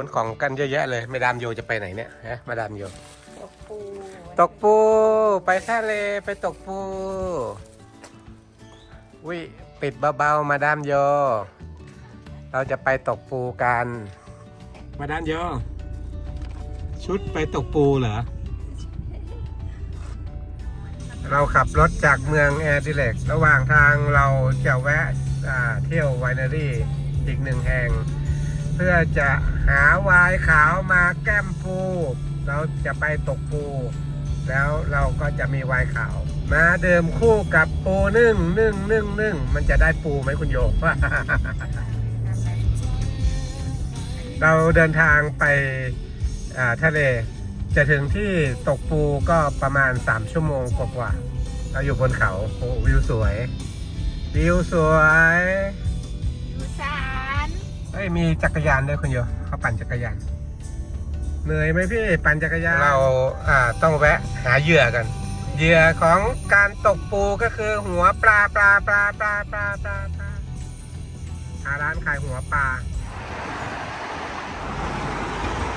ขนของกันเยอะแยะเลยมาดามโยจะไปไหนเนี่ยฮะมาดามโยตกปูตกปูไปทะเลไปตกปูวิปิดเบาๆมาดามโย เราจะไปตกปูกัน มาดามโย ชุดไปตกปูเหรอ เราขับรถจากเมืองแอร์ดิเลกระหว่างทางเราจะแวะอ่าเที่ยวไวนารี่อีกหนึ่งแห่งเพื่อจะหาวายขาวมาแก้มปูเราจะไปตกปู แล้วเราก็จะมีวน์ขาว มาเดิมคู่กับปูนึ่งนึ่งนึ่งนึ่งมันจะได้ปูไหมคุณโยเราเดินทางไปทะเล จะถึงที่ตกปูก็ประมาณ 3 ชั่วโมงกว่าๆเราอยู่บนเขาโอ้วิวสวย วิวสวยอยู่สาร เอ้ยมีจักรยานด้วยคุณโยเขาปั่นจักรยานเหนื่อยไหมพี่ปั่นจักรยานเราอ่าต้องแวะหาเหยื่อกัน เหยื่อของการตกปูก็คือหัวปลาปลาปลาปลาปลาปลาปลาหาร้านขายหัวปลา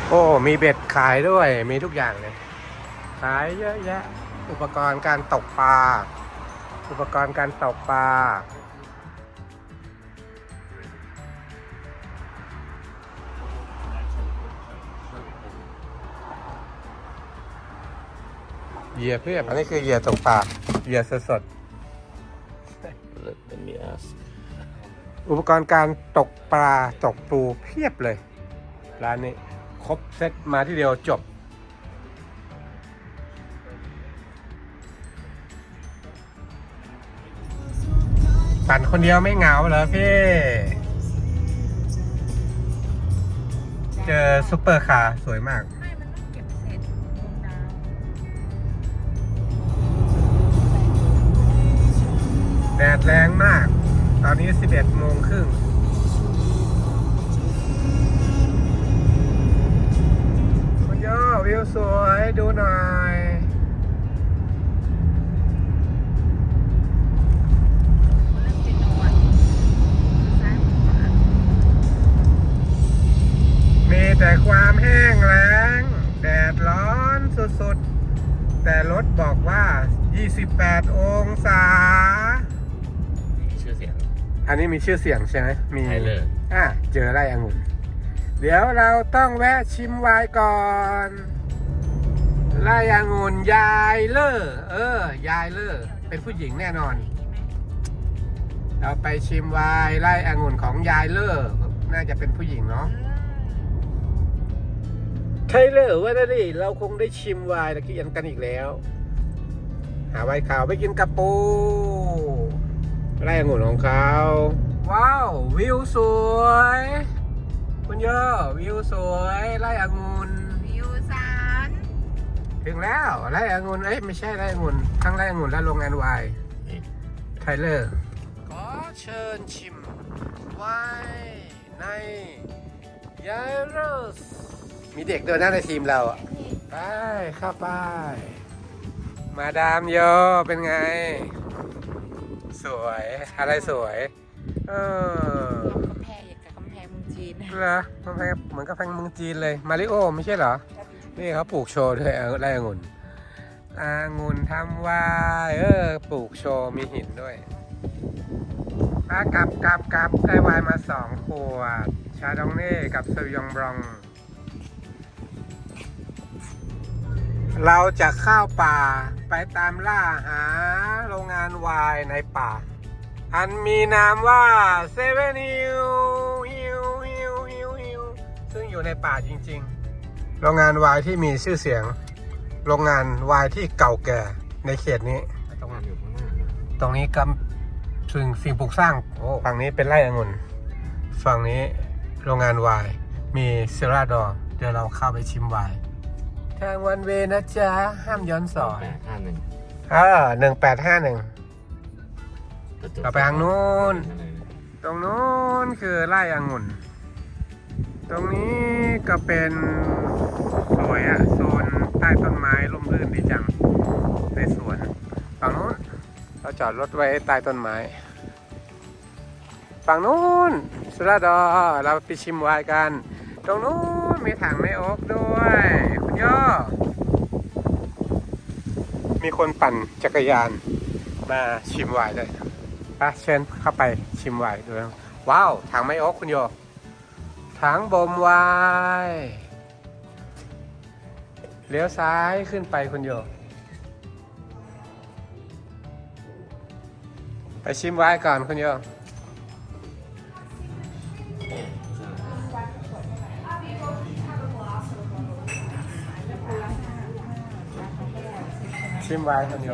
โอ้มีเบ็ดขายด้วยมีทุกอย่างเลย ขายเยอะแยะ อุปกรณ์การตกปลาอุปกรณ์การตกปลา เหยื่อเพียบอันนี้คือเหยื่อตกปลาเหยื่อสด Let, let me ask. ๆ อุปกรณ์การตกปลาตกปูเพียบเลย ร้านนี้ครบเซตมาที่เดียวจบ ปั่นคนเดียวไม่เหงาเหรอพี่ เจอซุปเปอร์คาร์สวยมากไม่มันต้องเก็ ดดแรงมาก ตอนนี้ 11โมงครึ่งคุณโยวิวสวยดูหน่อยมีแต่ความแห้งแล้ง แดดร้อนสุดๆ แต่รถบอกว่า 28 องศาชื่อเสียง อันนี้มีชื่อเสียงใช่ไหมมีไทเลอร์อะเจอไร่องุ่น เดี๋ยวเราต้องแวะชิมไวน์ก่อนไร่องุ่นยายเลอร์เออยายเลอร์เป็นผู้หญิงแน่นอน เราไปชิมไวน์ไร่องุ่นของยายเลอร์น่าจะเป็นผู้หญิงเนาะไทเลอร์ว่าดิเราคงได้ชิมไวน์ตะกี้ยันกันอีกแล้ว หาไวน์ขาวไปกินกับปู ไร่องุ่นของเขา ว้าว วิวสวย คุณโยวิวสวยไร่องุ่นวิวสารถึงแล้วไร่องุ่นเอ้ยไม่ใช่ไร่องุ่นทั้งไร่องุ่นและโรงงานไวน์ไทเลอร์ขอเชิญชิมไวน์ในยาโรสมีเด็กด้วยนะในทีมเราอะไปเข้าไป มาดามโยเป็นไง สวย อะไรสวย เออกำแพงอย่างกับกำแพงเมืองจีนเหรอมันเป็นเหมือนกับแพงเมืองจีนเลย มาริโอไม่ใช่เหรอ นี่เขาปลูกโชว์ด้วยเอาไร่องุ่นองุ่นทำวายเออ ปลูกโชว์มีหินด้วยปลากลับกลับกลับได้ไวน์มาสองขวด ชาดองเน่กับซยองบรอง เราจะเข้าป่าไปตามล่าหาโรงงานไวน์ในป่า อันมีนามว่าเซเว่นฮิลฮิลฮิลฮิลฮิลซึ่งอยู่ในป่าจริงๆ โรงงานไวน์ที่มีชื่อเสียง โรงงานไวน์ที่เก่าแก่ในเขตนี้ ตรงนี้ตรงนี้กำถึงสิ่งปลูกสร้างฝั่งนี้เป็นไร่องุ่น ฝั่งนี้โรงงานไวน์มีเซราดอร์เดี๋ยวเราเข้าไปชิมไวน์ ทางวันเวย์นะจ๊ะ ห้ามย้อนสอนแปดห้าหนึ่งเออหนึ่งแปดห้าหนึ่ง เราไปทางนู้น ตรงนู้นคือไร่องุ่น ตรงนี้ก็เป็นสวยอะโซนใต้ต้นไม้ร่มรื่นดีจัง ในสวน ฝั่งนู้น เราจอดรถไว้ใต้ต้นไม้ ฝั่งนู้น สุราษฎร์เราไปชิมไวน์กัน ตรงนู้น มีถังไม่โอ๊กด้วย คุณย่อ มีคนปั่นจักรยานมาชิมไวน์ด้วยไปเชิญเข้าไปชิมไวน์ดูนะว้าว ถังไม่โอ๊กคุณโยถังบ่มไวน์เลี้ยวซ้ายขึ้นไปคุณโยไปชิมไวน์ก่อนคุณโย ชิมไวน์คุณโย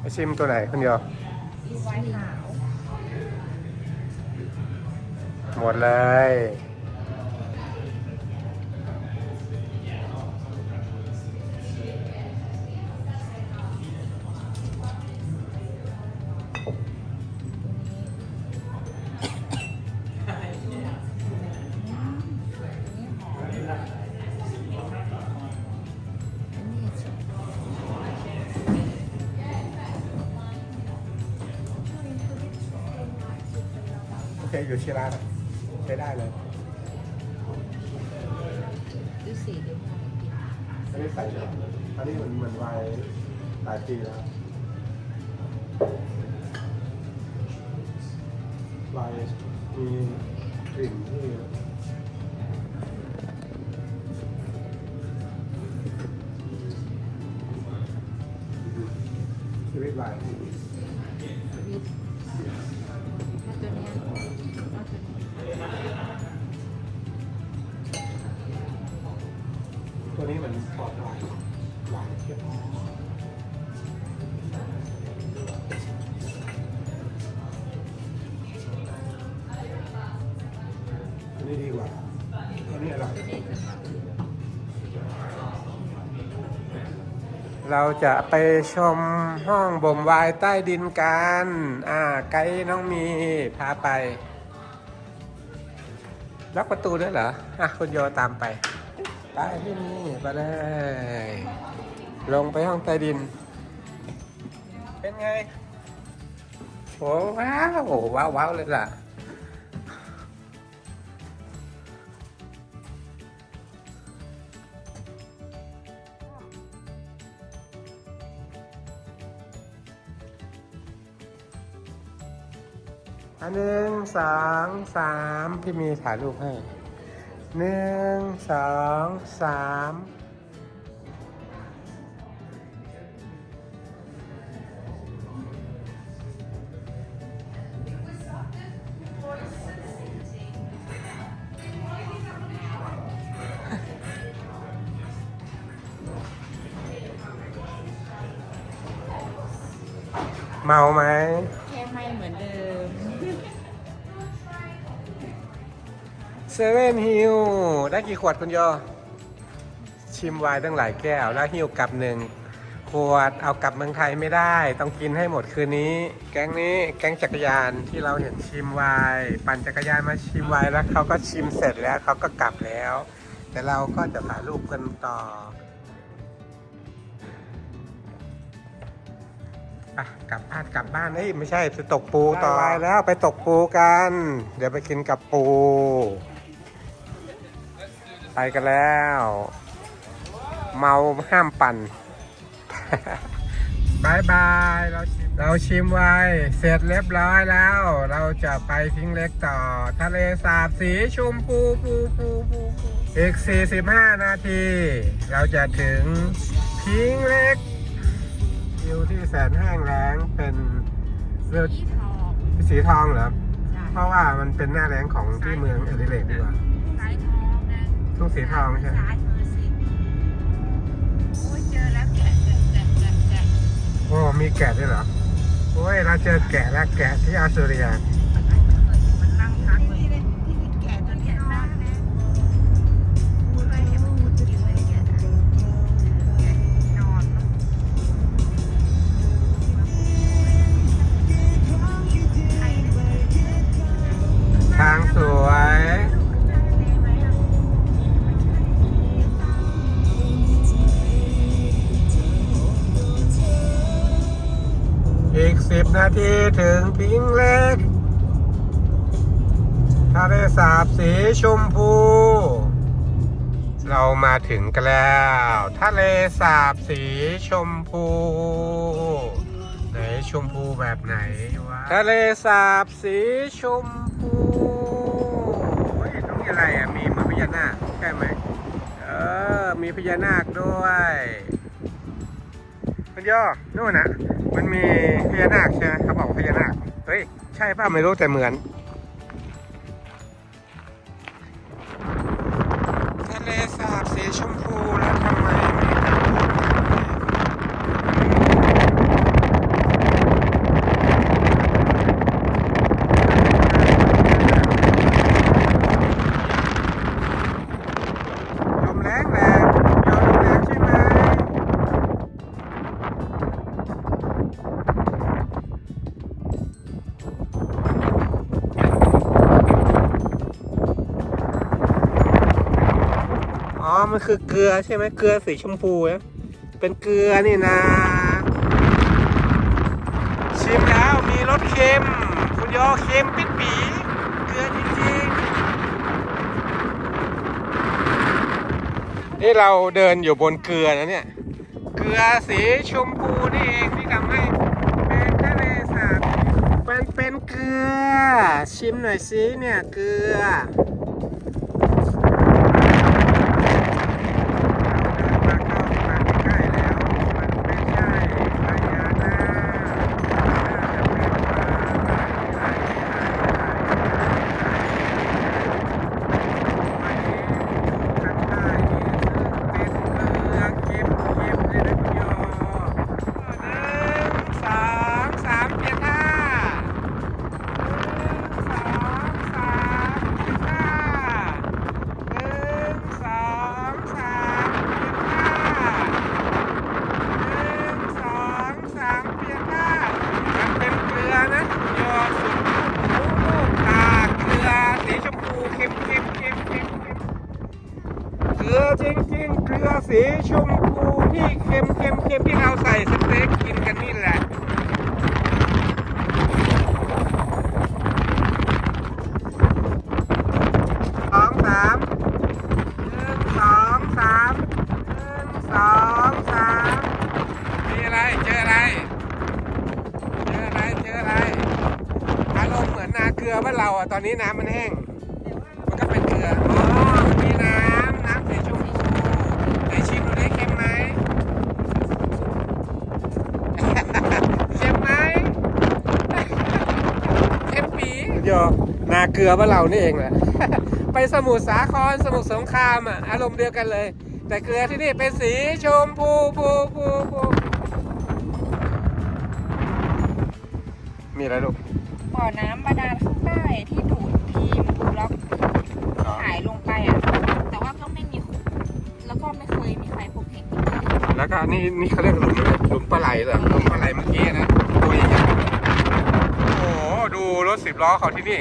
ไปชิมตัวไหนคุณโยไว้ขาวหมดเลย โอเคอยู่ที่ร้านอะใช้ได้เลยดูสีดูอันนี้ใส่เลยอันนี้เหมือนเหมือนไวน์หลายปีแล้วไวน์มีกลิ่นที่ เราจะไปชมห้องบ่มวน์ใต้ดินกัน อ่า ไกด์น้องมีพาไป ล็อกประตูด้วยเหรอ อะ คุณโยตามไป ไปที่นี่ไปเลย ลงไปห้องใต้ดิน เป็นไง โอ้ว้าวโอ้ว้าวว้าวเลยล่ะ อันหนึ่งสองสามพี่มีถ่ายรูปให้หนึ่งสองสามเมาไหม เซเว่นฮิลได้กี่ขวดคุณโยชิมไวน์ตั้งหลายแก้ว แล้วฮิวกลับหนึ่งขวดเอากลับเมืองไทยไม่ได้ ต้องกินให้หมดคืนนี้ แก๊งนี้แก๊งจักรยานที่เราเห็นชิมไวน์ปั่นจักรยานมาชิมไวน์แล้วเขาก็ชิมเสร็จแล้วเขาก็กลับแล้ว แต่เราก็จะถ่ายรูปกันต่ออะกลับบ้านกลับบ้านเอ้ยไม่ใช่ไปตกปูต่อไปแล้วไปตกปูกัน เดี๋ยวไปกินกับปู ไปกันแล้ว เมาห้ามปั่นบายบายเราชิมเราชิมไว้ เสร็จเรียบร้อยแล้ว เราจะไปพิงเล็กต่อ ทะเลสาบสีชมพูปูปูปูปูอีก 45 นาที เราจะถึงพิงเล็กวิวที่แสนแห้งแล้งเป็นวิวที่ทองสีทองเหรอใช่เพราะว่ามันเป็นหน้าแรงของที่เมืองเอดิเลดดีกว่าสาย ทองนะทุ่งสีทองใช่ไหมสายมือสิโอ้ยเจอแล้วแกะแกะแกะแกะแกะโอ้มีแกะด้วยเหรอโอ้ยเราเจอแกะแล้วแกะที่อาซูเรีย ทีถึงพิงเล็กทะเลสาบสีชมพู เรามาถึงกันแล้วทะเลสาบสีชมพู ไหนชมพูแบบไหนวะทะเลสาบสีชมพูเฮ้ยตรงนี้อะไรอะมีหมือนพญานาคใช่ไหมเออมีพญานาคด้วยคุณย่อนู่นนะ มันมีพญานาคใช่ไหมเขาบอกพญานาค เฮ้ย ใช่ป่ะไม่รู้แต่เหมือน มันคือเกลือใช่ไหมเกลือสีชมพูเป็นเกลือนี่นะ ชิมแล้วมีรสเค็ม คุณยอเค็มปิดปีเกลือจริงๆ นี่เราเดินอยู่บนเกลือนะเนี่ย เกลือสีชมพูนี่เองที่ทำให้เป็นทะเลสาบเป็นเป็นเกลือ ชิมหน่อยสิเนี่ยเกลือ สีชมพูที่เค็มเค็มเค็มที่เราใส่สเต็กกินกันนี่แหละสองสามหนึ่งสองสามหนึ่งสองสามมีอะไรเจออะไร เจออะไรเจออะไรอารมณ์เหมือนนาเกลือบ้านเราอะตอนนี้น้ำมันแห้ง มันก็เป็นเกลือ อ๋อ มีน้ำ น้ำสีชมพูไหนชิมดูได้เค็มไหม เค็มไหม เค็มปีโยนา เกลือบ้านเรานี่เองแหละไปสมุทรสาครสมุทรสงครามอะอารมณ์เดียวกันเลย แต่เกลือที่นี่เป็นสีชมพูพูพูพูมีอะไรลูกบ่อน้ำบาดาลข้างใต้ที่ดูดทีมดูแล้วหายลงไปอะแต่ว่าก็ไม่มีแล้วก็ไม่เคยมีใครพบเห็นแล้วก็นี่นี่เขาเรียกหลุมอะไรหลุมปลาไหลเหรอหลุมปลาไหลเมื่อกี้นะตัวใหญ่ๆโอ้โหดูรถสิบล้อเขาที่นี่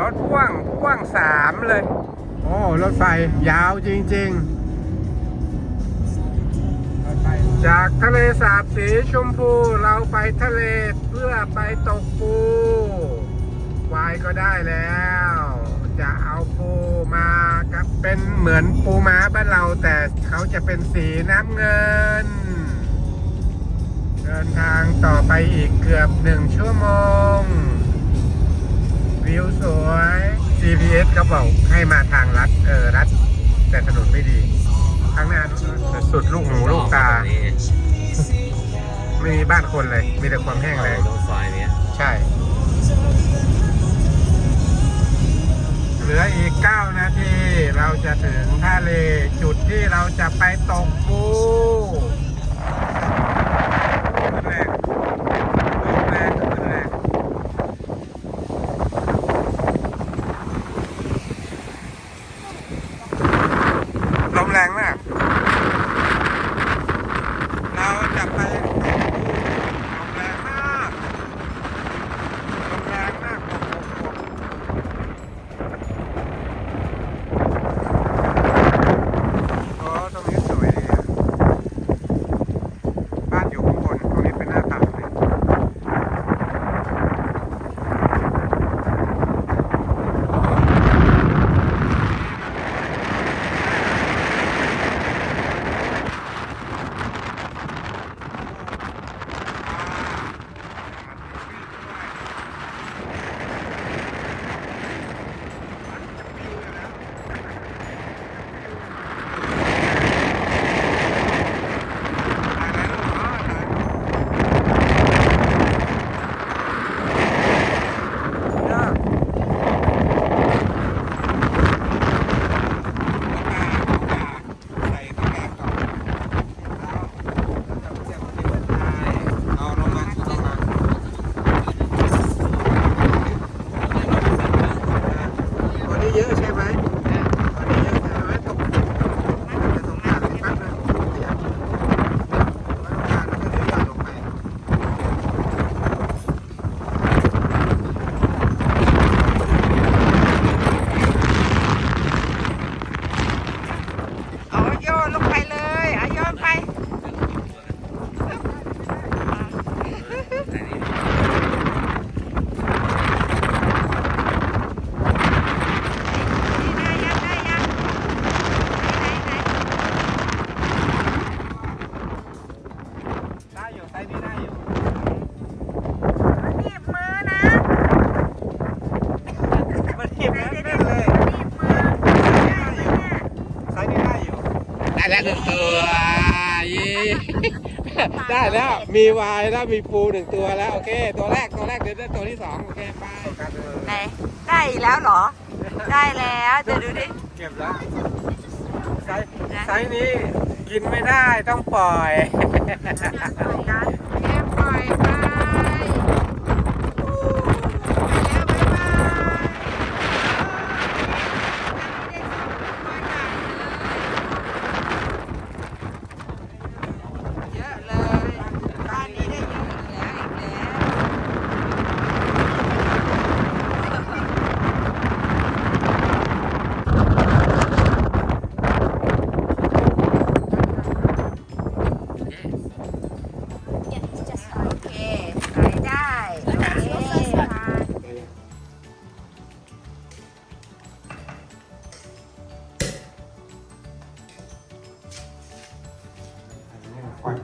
รถพ่วงพ่วงสามเลย โอ้รถไฟยาวจริง ๆ จากทะเลสาบสีชมพูเราไปทะเลเพื่อไปตกปูวายก็ได้แล้ว จะเอาปูมากับเป็นเหมือนปูม้าบ้านเราแต่เขาจะเป็นสีน้ำเงิน เดินทางต่อไปอีกเกือบหนึ่งชั่วโมง วิวสวย GPS ก็บอกให้มาทางลัด เออรัด แต่ถนนไม่ดี ข้างหน้าสุดลูกหูลูกตา ไม่มีบ้านคนเลย มีแต่ความแห้งแล้ง ตรงซอยเนี้ยใช่ เหลืออีก 9 นาที เราจะถึงทะเลจุดที่เราจะไปตกปู ได้แล้วมีวายแล้วมีปูหนึ่งตัวแล้วโอเค ตัวแรกตัวแรกเดี๋ยวได้ตัวที่สองโอเคไปไหนได้อีกแล้วเหรอ ได้แล้วเดี๋ยวดูดิเก็บแล้วไซส์ไซส์นี้กินไม่ได้ต้องปล่อย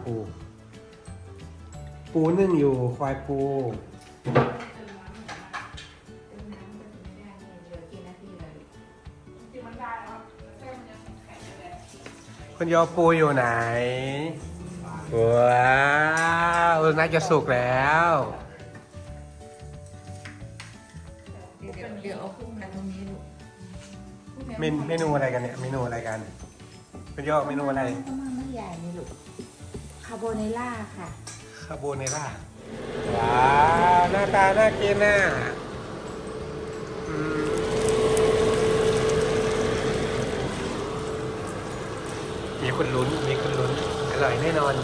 ปู ปูนึ่งอยู่ควายปู คุณโยปูอยู่ไหน ว้าวน่าจะสุกแล้ว เดี๋ยวเดี๋ยวเอาพุ่งกันตรงนี้ลูกเมนเมนูอะไรกันเนี่ย เมนูอะไรกัน คุณโยเมนูอะไร ข้าวมันไม่ใหญ่นี่ลูก คาโบเนล่าค่ะ คาโบเนล่า ว้าว หน้าตาน่ากินน่ะอืมมีคนลุ้น มีคนลุ้น อร่อยแน่นอน